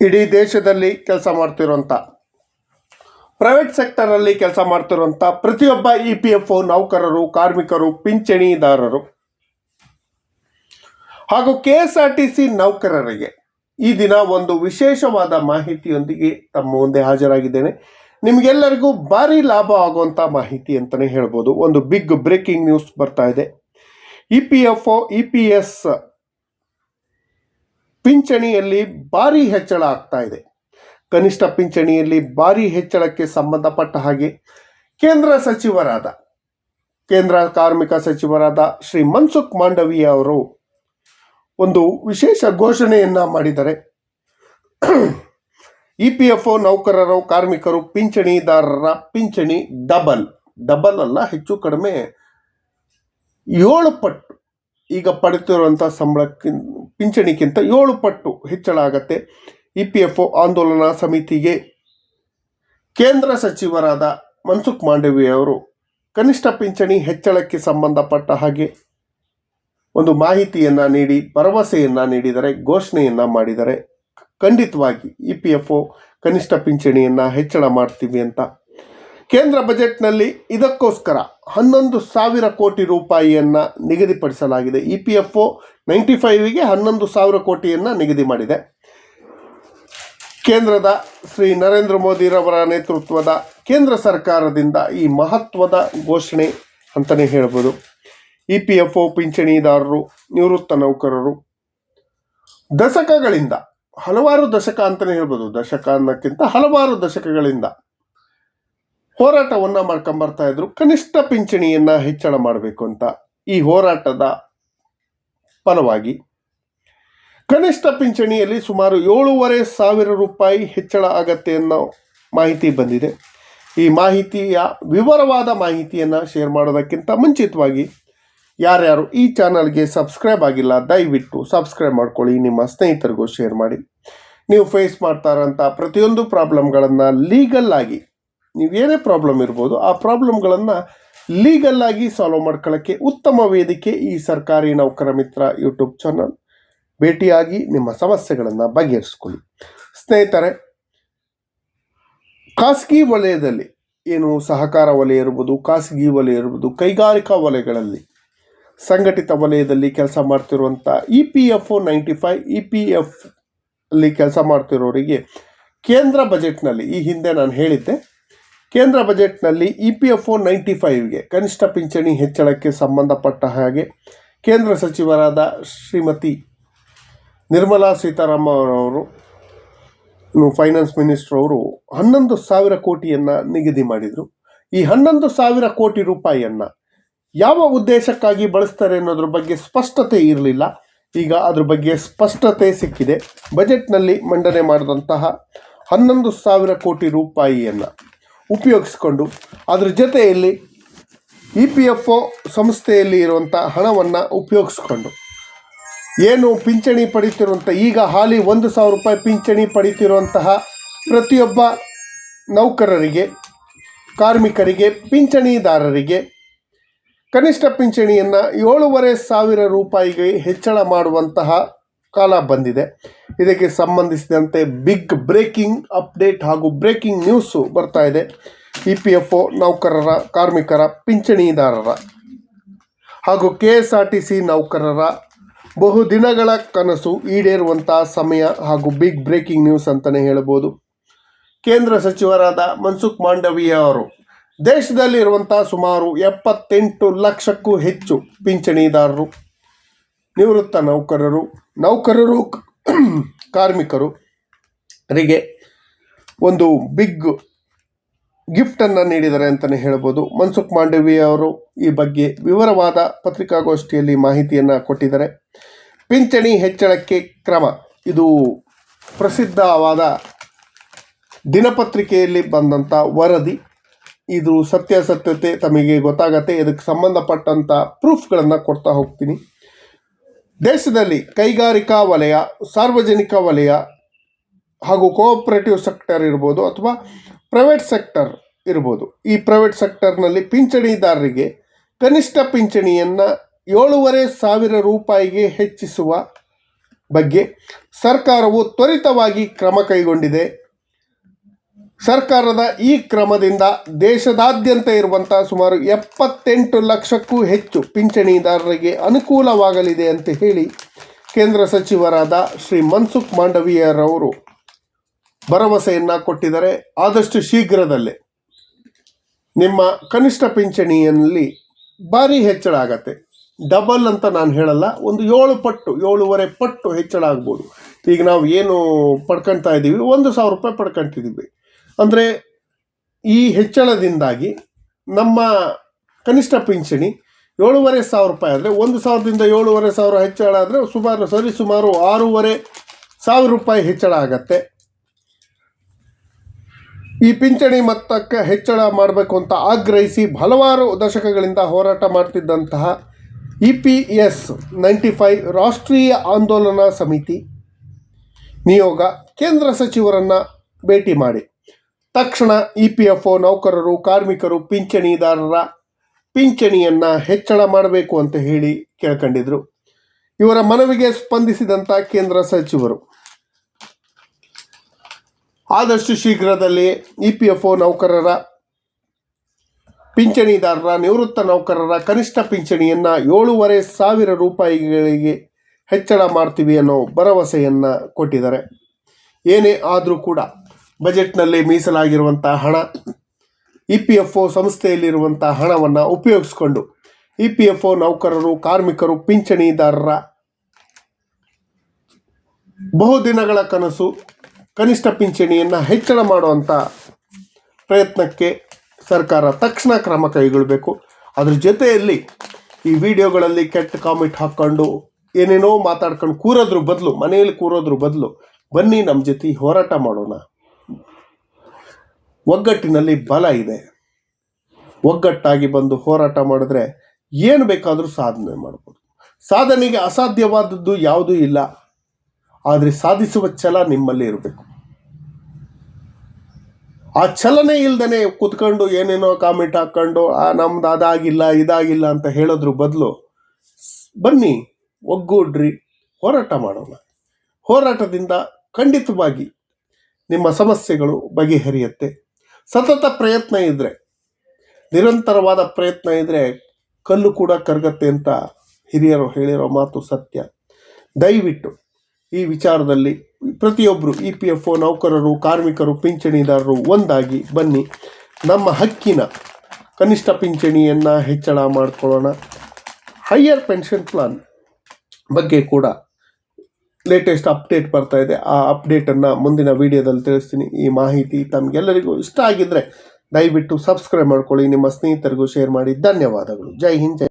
ಇಡೀ ದೇಶದಲ್ಲಿ ಕೆಲಸ ಮಾಡ್ತಿರುವಂಥ ಪ್ರೈವೇಟ್ ಸೆಕ್ಟರಲ್ಲಿ ಕೆಲಸ ಮಾಡ್ತಿರುವಂಥ ಪ್ರತಿಯೊಬ್ಬ ಇ ಪಿ ಎಫ್ ನೌಕರರು, ಕಾರ್ಮಿಕರು, ಪಿಂಚಣಿದಾರರು ಹಾಗೂ K S R T C ನೌಕರರಿಗೆ ಈ ದಿನ ಒಂದು ವಿಶೇಷವಾದ ಮಾಹಿತಿಯೊಂದಿಗೆ ತಮ್ಮ ಮುಂದೆ ಹಾಜರಾಗಿದ್ದೇನೆ. ನಿಮಗೆಲ್ಲರಿಗೂ ಭಾರಿ ಲಾಭ ಆಗುವಂಥ ಮಾಹಿತಿ ಅಂತಲೇ ಹೇಳ್ಬೋದು. ಒಂದು ಬಿಗ್ ಬ್ರೇಕಿಂಗ್ ನ್ಯೂಸ್ ಬರ್ತಾ ಇದೆ. E P F O E P S ಪಿಂಚಣಿಯಲ್ಲಿ ಭಾರಿ ಹೆಚ್ಚಳ ಆಗ್ತಾ ಇದೆ. ಕನಿಷ್ಠ ಪಿಂಚಣಿಯಲ್ಲಿ ಭಾರಿ ಹೆಚ್ಚಳಕ್ಕೆ ಸಂಬಂಧಪಟ್ಟ ಹಾಗೆ ಕೇಂದ್ರ ಸಚಿವರಾದ, ಕೇಂದ್ರ ಕಾರ್ಮಿಕ ಸಚಿವರಾದ ಶ್ರೀ ಮನ್ಸುಖ್ ಮಾಂಡವೀಯ ಅವರು ಒಂದು ವಿಶೇಷ ಘೋಷಣೆಯನ್ನ ಮಾಡಿದ್ದಾರೆ ಇ ಪಿ ಎಫ್ ಒ ನೌಕರರು, ಕಾರ್ಮಿಕರು, ಪಿಂಚಣಿದಾರರ ಪಿಂಚಣಿ ಡಬಲ್ ಡಬಲ್ ಅಲ್ಲ, ಹೆಚ್ಚು ಕಡಿಮೆ ಏಳು ಪಟ್ಟು ಈಗ ಪಡೆತಿರುವಂಥ ಸಂಬಳಕ್ಕಿಂತ ಪಿಂಚಣಿಗಿಂತ ಏಳು ಪಟ್ಟು ಹೆಚ್ಚಳ ಆಗತ್ತೆ. ಇ ಪಿ ಎಫ್ ಒ ಆಂದೋಲನ ಸಮಿತಿಗೆ ಕೇಂದ್ರ ಸಚಿವರಾದ ಮನ್ಸುಖ್ ಮಾಂಡವೀಯ ಅವರು ಕನಿಷ್ಠ ಪಿಂಚಣಿ ಹೆಚ್ಚಳಕ್ಕೆ ಸಂಬಂಧಪಟ್ಟ ಹಾಗೆ ಒಂದು ಮಾಹಿತಿಯನ್ನು ನೀಡಿ, ಭರವಸೆಯನ್ನು ನೀಡಿದರೆ, ಘೋಷಣೆಯನ್ನು ಮಾಡಿದರೆ ಖಂಡಿತವಾಗಿ ಇ ಪಿ ಎಫ್ ಒ ಕನಿಷ್ಠ ಪಿಂಚಣಿಯನ್ನು ಹೆಚ್ಚಳ ಮಾಡ್ತೀವಿ ಅಂತ ಕೇಂದ್ರ ಬಜೆಟ್ನಲ್ಲಿ ಇದಕ್ಕೋಸ್ಕರ ಹನ್ನೊಂದು ಸಾವಿರ ಕೋಟಿ ರೂಪಾಯಿಯನ್ನು ನಿಗದಿಪಡಿಸಲಾಗಿದೆ. E P F O ninety ಫೈವಿಗೆ ಹನ್ನೊಂದು ಸಾವಿರ ಕೋಟಿಯನ್ನು ನಿಗದಿ ಮಾಡಿದೆ. ಕೇಂದ್ರದ ಶ್ರೀ ನರೇಂದ್ರ ಮೋದಿರವರ ನೇತೃತ್ವದ ಕೇಂದ್ರ ಸರ್ಕಾರದಿಂದ ಈ ಮಹತ್ವದ ಘೋಷಣೆ ಅಂತಲೇ ಹೇಳ್ಬೋದು. ಇ ಪಿ ಎಫ್ ಒ ಪಿಂಚಣಿದಾರರು, ನಿವೃತ್ತ ನೌಕರರು. ದಶಕಗಳಿಂದ, ಹಲವಾರು ದಶಕ ಅಂತಲೇ ಹೇಳ್ಬೋದು. ದಶಕ ಅನ್ನೋಕ್ಕಿಂತ ಹಲವಾರು ದಶಕಗಳಿಂದ ಹೋರಾಟವನ್ನ ಮಾಡ್ಕೊಂಬರ್ತಾ ಇದ್ರು. ಕನಿಷ್ಠ ಪಿಂಚಣಿಯನ್ನ ಹೆಚ್ಚಳ ಮಾಡಬೇಕು ಅಂತ ಈ ಹೋರಾಟದ ಫಲವಾಗಿ. ಕನಿಷ್ಠ ಪಿಂಚಣಿಯಲ್ಲಿ ಸುಮಾರು ಏಳೂವರೆ ಸಾವಿರ ರೂಪಾಯಿ ಹೆಚ್ಚಳ ಆಗತ್ತೆ ಅನ್ನೋ ಮಾಹಿತಿ ಬಂದಿದೆ. ಈ ಮಾಹಿತಿಯ ವಿವರವಾದ ಮಾಹಿತಿಯನ್ನು ಶೇರ್ ಮಾಡೋದಕ್ಕಿಂತ ಮುಂಚಿತವಾಗಿ ಯಾರ್ಯಾರು ಈ ಚಾನಲ್ಗೆ ಸಬ್ಸ್ಕ್ರೈಬ್ ಆಗಿಲ್ಲ, ದಯವಿಟ್ಟು ಸಬ್ಸ್ಕ್ರೈಬ್ ಮಾಡ್ಕೊಳ್ಳಿ, ನಿಮ್ಮ ಸ್ನೇಹಿತರಿಗೂ ಶೇರ್ ಮಾಡಿ. ನೀವು ಫೇಸ್ ಮಾಡ್ತಾರಂಥ ಪ್ರತಿಯೊಂದು ಪ್ರಾಬ್ಲಮ್ಗಳನ್ನು ಲೀಗಲ್ ಆಗಿ ನೀವೇನೇ ಪ್ರಾಬ್ಲಮ್ ಇರ್ಬೋದು, ಆ ಪ್ರಾಬ್ಲಮ್ಗಳನ್ನು ಲೀಗಲ್ಲಾಗಿ ಸಾಲ್ವ್ ಮಾಡ್ಕೊಳ್ಳೋಕ್ಕೆ ಉತ್ತಮ ವೇದಿಕೆ ಈ ಸರ್ಕಾರಿ ನೌಕರ ಮಿತ್ರ ಯೂಟ್ಯೂಬ್ ಚಾನಲ್ ಭೇಟಿಯಾಗಿ ನಿಮ್ಮ ಸಮಸ್ಯೆಗಳನ್ನು ಬಗೆಹರಿಸ್ಕೊಳ್ಳಿ. ಸ್ನೇಹಿತರೆ, ಖಾಸಗಿ ವಲಯದಲ್ಲಿ ಏನು ಸಹಕಾರ ವಲಯ ಇರ್ಬೋದು, ಖಾಸಗಿ ವಲಯ ಇರ್ಬೋದು, ಕೈಗಾರಿಕಾ ವಲಯಗಳಲ್ಲಿ ಸಂಘಟಿತ ವಲಯದಲ್ಲಿ ಕೆಲಸ ಮಾಡ್ತಿರುವಂಥ E P F O ninety five E P F ಅಲ್ಲಿ ಕೆಲಸ ಮಾಡ್ತಿರೋರಿಗೆ ಕೇಂದ್ರ ಬಜೆಟ್ನಲ್ಲಿ ಈ ಹಿಂದೆ ನಾನು ಹೇಳಿದ್ದೆ ಕೇಂದ್ರ ಬಜೆಟ್ನಲ್ಲಿ E P F O ninety ಫೈವ್ಗೆ ಕನಿಷ್ಠ ಪಿಂಚಣಿ ಹೆಚ್ಚಳಕ್ಕೆ ಸಂಬಂಧಪಟ್ಟ ಹಾಗೆ ಕೇಂದ್ರ ಸಚಿವರಾದ ಶ್ರೀಮತಿ ನಿರ್ಮಲಾ ಸೀತಾರಾಮನ್ ಅವರು ಫೈನಾನ್ಸ್ ಮಿನಿಸ್ಟರ್ ಅವರು ಹನ್ನೊಂದು ಸಾವಿರ ಕೋಟಿಯನ್ನು ನಿಗದಿ ಮಾಡಿದರು. ಈ ಹನ್ನೊಂದು ಸಾವಿರ ಕೋಟಿ ರೂಪಾಯಿಯನ್ನು ಯಾವ ಉದ್ದೇಶಕ್ಕಾಗಿ ಬಳಸ್ತಾರೆ ಅನ್ನೋದ್ರ ಬಗ್ಗೆ ಸ್ಪಷ್ಟತೆ ಇರಲಿಲ್ಲ. ಈಗ ಅದ್ರ ಬಗ್ಗೆ ಸ್ಪಷ್ಟತೆ ಸಿಕ್ಕಿದೆ. ಬಜೆಟ್ನಲ್ಲಿ ಮಂಡನೆ ಮಾಡಿದಂತಹ ಹನ್ನೊಂದು ಸಾವಿರ ಕೋಟಿ ರೂಪಾಯಿಯನ್ನು ಉಪಯೋಗಿಸಿಕೊಂಡು ಅದ್ರ ಜೊತೆಯಲ್ಲಿ ಇ ಪಿ ಎಫ್ ಒ ಸಂಸ್ಥೆಯಲ್ಲಿ ಇರುವಂಥ ಹಣವನ್ನು ಉಪಯೋಗಿಸ್ಕೊಂಡು. ಏನು ಪಿಂಚಣಿ ಪಡೀತಿರುವಂಥ ಈಗ ಹಾಲಿ ಒಂದು ಸಾವಿರ ರೂಪಾಯಿ ಪಿಂಚಣಿ ಪಡೀತಿರುವಂತಹ ಪ್ರತಿಯೊಬ್ಬ ನೌಕರರಿಗೆ, ಕಾರ್ಮಿಕರಿಗೆ, ಪಿಂಚಣಿದಾರರಿಗೆ ಕನಿಷ್ಠ ಪಿಂಚಣಿಯನ್ನು ಏಳೂವರೆ ಸಾವಿರ ರೂಪಾಯಿಗೆ ಹೆಚ್ಚಳ ಮಾಡುವಂತಹ ಕಾಲ ಬಂದಿದೆ. ಇದಕ್ಕೆ ಸಂಬಂಧಿಸಿದಂತೆ ಬಿಗ್ ಬ್ರೇಕಿಂಗ್ ಅಪ್ಡೇಟ್ ಹಾಗೂ ಬ್ರೇಕಿಂಗ್ ನ್ಯೂಸು ಬರ್ತಾ ಇದೆ. ಇ ಪಿ ಎಫ್ ಒ ನೌಕರರ, ಕಾರ್ಮಿಕರ, ಪಿಂಚಣಿದಾರರ ಹಾಗೂ K S R T C ನೌಕರರ ಬಹುದಿನಗಳ ಕನಸು ಈಡೇರುವಂಥ ಸಮಯ ಹಾಗೂ ಬಿಗ್ ಬ್ರೇಕಿಂಗ್ ನ್ಯೂಸ್ ಅಂತಲೇ ಹೇಳ್ಬೋದು. ಕೇಂದ್ರ ಸಚಿವರಾದ ಮನ್ಸುಖ್ ಮಾಂಡವೀಯ ಅವರು ದೇಶದಲ್ಲಿರುವಂಥ ಸುಮಾರು ಎಪ್ಪತ್ತೆಂಟು ಲಕ್ಷಕ್ಕೂ ಹೆಚ್ಚು ಪಿಂಚಣಿದಾರರು, ನಿವೃತ್ತ ನೌಕರರು ನೌಕರರು, ಕಾರ್ಮಿಕರು ರಿಗೆ ಒಂದು ಬಿಗ್ ಗಿಫ್ಟನ್ನು ನೀಡಿದ್ದಾರೆ ಅಂತಲೇ ಹೇಳ್ಬೋದು. ಮನ್ಸುಖ್ ಮಾಂಡವೀಯ ಅವರು ಈ ಬಗ್ಗೆ ವಿವರವಾದ ಪತ್ರಿಕಾಗೋಷ್ಠಿಯಲ್ಲಿ ಮಾಹಿತಿಯನ್ನು ಕೊಟ್ಟಿದ್ದಾರೆ. ಪಿಂಚಣಿ ಹೆಚ್ಚಳಕ್ಕೆ ಕ್ರಮ. ಇದು ಪ್ರಸಿದ್ಧವಾದ ದಿನಪತ್ರಿಕೆಯಲ್ಲಿ ಬಂದಂಥ ವರದಿ. ಇದು ಸತ್ಯಾಸತ್ಯತೆ ತಮಗೆ ಗೊತ್ತಾಗತ್ತೆ. ಇದಕ್ಕೆ ಸಂಬಂಧಪಟ್ಟಂಥ ಪ್ರೂಫ್ಗಳನ್ನು ಕೊಡ್ತಾ ಹೋಗ್ತೀನಿ. ದೇಶದಲ್ಲಿ ಕೈಗಾರಿಕಾ ವಲಯ, ಸಾರ್ವಜನಿಕ ವಲಯ ಹಾಗೂ ಕೋಆಪರೇಟಿವ್ ಸೆಕ್ಟರ್ ಇರ್ಬೋದು ಅಥವಾ ಪ್ರೈವೇಟ್ ಸೆಕ್ಟರ್ ಇರ್ಬೋದು. ಈ ಪ್ರೈವೇಟ್ ಸೆಕ್ಟರ್ನಲ್ಲಿ ಪಿಂಚಣಿದಾರರಿಗೆ ಕನಿಷ್ಠ ಪಿಂಚಣಿಯನ್ನು ಏಳೂವರೆ ಸಾವಿರ ರೂಪಾಯಿಗೆ ಹೆಚ್ಚಿಸುವ ಬಗ್ಗೆ ಸರ್ಕಾರವು ತ್ವರಿತವಾಗಿ ಕ್ರಮ ಕೈಗೊಂಡಿದೆ. ಸರ್ಕಾರದ ಈ ಕ್ರಮದಿಂದ ದೇಶದಾದ್ಯಂತ ಇರುವಂಥ ಸುಮಾರು ಎಪ್ಪತ್ತೆಂಟು ಲಕ್ಷಕ್ಕೂ ಹೆಚ್ಚು ಪಿಂಚಣಿದಾರರಿಗೆ ಅನುಕೂಲವಾಗಲಿದೆ ಅಂತ ಹೇಳಿ ಕೇಂದ್ರ ಸಚಿವರಾದ ಶ್ರೀ ಮನ್ಸುಖ್ ಮಾಂಡವೀಯರವರು ಭರವಸೆಯನ್ನು ಕೊಟ್ಟಿದ್ದಾರೆ. ಆದಷ್ಟು ಶೀಘ್ರದಲ್ಲೇ ನಿಮ್ಮ ಕನಿಷ್ಠ ಪಿಂಚಣಿಯಲ್ಲಿ ಭಾರಿ ಹೆಚ್ಚಳ ಆಗತ್ತೆ. ಡಬಲ್ ಅಂತ ನಾನು ಹೇಳಲ್ಲ, ಒಂದು ಏಳು ಪಟ್ಟು, ಏಳುವರೆ ಪಟ್ಟು ಹೆಚ್ಚಳ ಆಗ್ಬೋದು. ಈಗ ನಾವು ಏನು ಪಡ್ಕೊಳ್ತಾ ಇದ್ದೀವಿ ಒಂದು ಸಾವಿರ ರೂಪಾಯಿ ಪಡ್ಕೊಳ್ತಿದ್ದೀವಿ ಅಂದರೆ ಈ ಹೆಚ್ಚಳದಿಂದಾಗಿ ನಮ್ಮ ಕನಿಷ್ಠ ಪಿಂಚಣಿ ಏಳುವರೆ ಸಾವಿರ ರೂಪಾಯಿ ಆದರೆ ಒಂದು ಸಾವಿರದಿಂದ ಏಳುವರೆ ಸಾವಿರ ಹೆಚ್ಚಳ ಆದರೆ ಸುಮಾರು ಸರಿ ಸುಮಾರು ಆರೂವರೆ ಸಾವಿರ ರೂಪಾಯಿ ಹೆಚ್ಚಳ ಆಗತ್ತೆ. ಈ ಪಿಂಚಣಿ ಮೊತ್ತಕ್ಕೆ ಹೆಚ್ಚಳ ಮಾಡಬೇಕು ಅಂತ ಆಗ್ರಹಿಸಿ ಹಲವಾರು ದಶಕಗಳಿಂದ ಹೋರಾಟ ಮಾಡ್ತಿದ್ದಂತಹ E P S ninety five ರಾಷ್ಟ್ರೀಯ ಆಂದೋಲನ ಸಮಿತಿ ನಿಯೋಗ ಕೇಂದ್ರ ಸಚಿವರನ್ನು ಭೇಟಿ ಮಾಡಿ. ತಕ್ಷಣ ಇ ಪಿ ಎಫ್ ಒ ನೌಕರರು, ಕಾರ್ಮಿಕರು, ಪಿಂಚಣಿದಾರರ ಪಿಂಚಣಿಯನ್ನು ಹೆಚ್ಚಳ ಮಾಡಬೇಕು ಅಂತ ಹೇಳಿ ಕೇಳ್ಕೊಂಡಿದ್ರು. ಇವರ ಮನವಿಗೆ ಸ್ಪಂದಿಸಿದಂಥ ಕೇಂದ್ರ ಸಚಿವರು. ಆದಷ್ಟು ಶೀಘ್ರದಲ್ಲಿ ಇ ಪಿ ಎಫ್ ಒ ನೌಕರರ, ಪಿಂಚಣಿದಾರರ, ನಿವೃತ್ತ ನೌಕರರ ಕನಿಷ್ಠ ಪಿಂಚಣಿಯನ್ನು ಏಳೂವರೆ ಸಾವಿರ ರೂಪಾಯಿಗಳಿಗೆ ಹೆಚ್ಚಳ ಮಾಡ್ತೀವಿ ಅನ್ನೋ ಭರವಸೆಯನ್ನು ಕೊಟ್ಟಿದ್ದಾರೆ. ಏನೇ ಆದರೂ ಕೂಡ ಬಜೆಟ್ನಲ್ಲಿ ಮೀಸಲಾಗಿರುವಂಥ ಹಣ ಇ ಪಿ ಎಫ್ ಒ ಸಂಸ್ಥೆಯಲ್ಲಿರುವಂಥ ಹಣವನ್ನು ಉಪಯೋಗಿಸ್ಕೊಂಡು ಇ ಪಿ ಎಫ್ ಒ ನೌಕರರು, ಕಾರ್ಮಿಕರು, ಪಿಂಚಣಿದಾರರ ಬಹುದಿನಗಳ ಕನಸು, ಕನಿಷ್ಠ ಪಿಂಚಣಿಯನ್ನು ಹೆಚ್ಚಳ ಮಾಡುವಂಥ ಪ್ರಯತ್ನಕ್ಕೆ ಸರ್ಕಾರ ತಕ್ಷಣ ಕ್ರಮ ಕೈಗೊಳ್ಳಬೇಕು ಅದ್ರ ಜೊತೆಯಲ್ಲಿ ಈ ವಿಡಿಯೋಗಳಲ್ಲಿ ಕೆಟ್ಟ ಕಾಮೆಂಟ್ ಹಾಕ್ಕೊಂಡು ಏನೇನೋ ಮಾತಾಡ್ಕೊಂಡು ಕೂರೋದ್ರ ಬದಲು, ಮನೆಯಲ್ಲಿ ಕೂರೋದ್ರ ಬದಲು ಬನ್ನಿ ನಮ್ಮ ಜೊತೆ ಹೋರಾಟ ಮಾಡೋಣ. ಒಗ್ಗಟ್ಟಿನಲ್ಲಿ ಬಲ ಇದೆ. ಒಗ್ಗಟ್ಟಾಗಿ ಬಂದು ಹೋರಾಟ ಮಾಡಿದ್ರೆ ಏನು ಬೇಕಾದರೂ ಸಾಧನೆ ಮಾಡ್ಬೋದು. ಸಾಧನೆಗೆ ಅಸಾಧ್ಯವಾದದ್ದು ಯಾವುದೂ ಇಲ್ಲ. ಆದರೆ ಸಾಧಿಸುವ ಛಲ ನಿಮ್ಮಲ್ಲಿ ಇರಬೇಕು. ಆ ಛಲನೆ ಇಲ್ದೇ ಕೂತ್ಕೊಂಡು ಏನೇನೋ ಕಾಮೆಂಟ್ ಹಾಕ್ಕೊಂಡು, ಆ, ನಮ್ದು ಅದಾಗಿಲ್ಲ, ಇದಾಗಿಲ್ಲ ಅಂತ ಹೇಳೋದ್ರ ಬದಲು ಬನ್ನಿ, ಒಗ್ಗೂಡ್ರಿ, ಹೋರಾಟ ಮಾಡೋಣ. ಹೋರಾಟದಿಂದ ಖಂಡಿತವಾಗಿ ನಿಮ್ಮ ಸಮಸ್ಯೆಗಳು ಬಗೆಹರಿಯುತ್ತೆ. ಸತತ ಪ್ರಯತ್ನ ಇದ್ದರೆ ನಿರಂತರವಾದ ಪ್ರಯತ್ನ ಇದ್ದರೆ ಕಲ್ಲು ಕೂಡ ಕರಗತ್ತೆ ಅಂತ ಹಿರಿಯರು ಹೇಳಿರೋ ಮಾತು ಸತ್ಯ. ದಯವಿಟ್ಟು ಈ ವಿಚಾರದಲ್ಲಿ ಪ್ರತಿಯೊಬ್ಬರು ಇ ಪಿ ಎಫ್ ಒ ನೌಕರರು, ಕಾರ್ಮಿಕರು, ಪಿಂಚಣಿದಾರರು ಒಂದಾಗಿ ಬನ್ನಿ. ನಮ್ಮ ಹಕ್ಕಿನ ಕನಿಷ್ಠ ಪಿಂಚಣಿಯನ್ನು ಹೆಚ್ಚಳ ಮಾಡಿಕೊಳ್ಳೋಣ. ಹೈಯರ್ ಪೆನ್ಷನ್ ಪ್ಲಾನ್ ಬಗ್ಗೆ ಕೂಡ ಲೇಟೆಸ್ಟ್ ಅಪ್ಡೇಟ್ ಬರ್ತಾ ಇದೆ. ಆ ಅಪ್ಡೇಟನ್ನು ಮುಂದಿನ ವಿಡಿಯೋದಲ್ಲಿ ತಿಳಿಸ್ತೀನಿ. ಈ ಮಾಹಿತಿ ತಮಗೆಲ್ಲರಿಗೂ ಇಷ್ಟ ಆಗಿದ್ದರೆ ದಯವಿಟ್ಟು ಸಬ್ಸ್ಕ್ರೈಬ್ ಮಾಡ್ಕೊಳ್ಳಿ. ನಿಮ್ಮ ಸ್ನೇಹಿತರಿಗೂ ಶೇರ್ ಮಾಡಿ. ಧನ್ಯವಾದಗಳು. ಜೈ ಹಿಂದ್, ಜೈ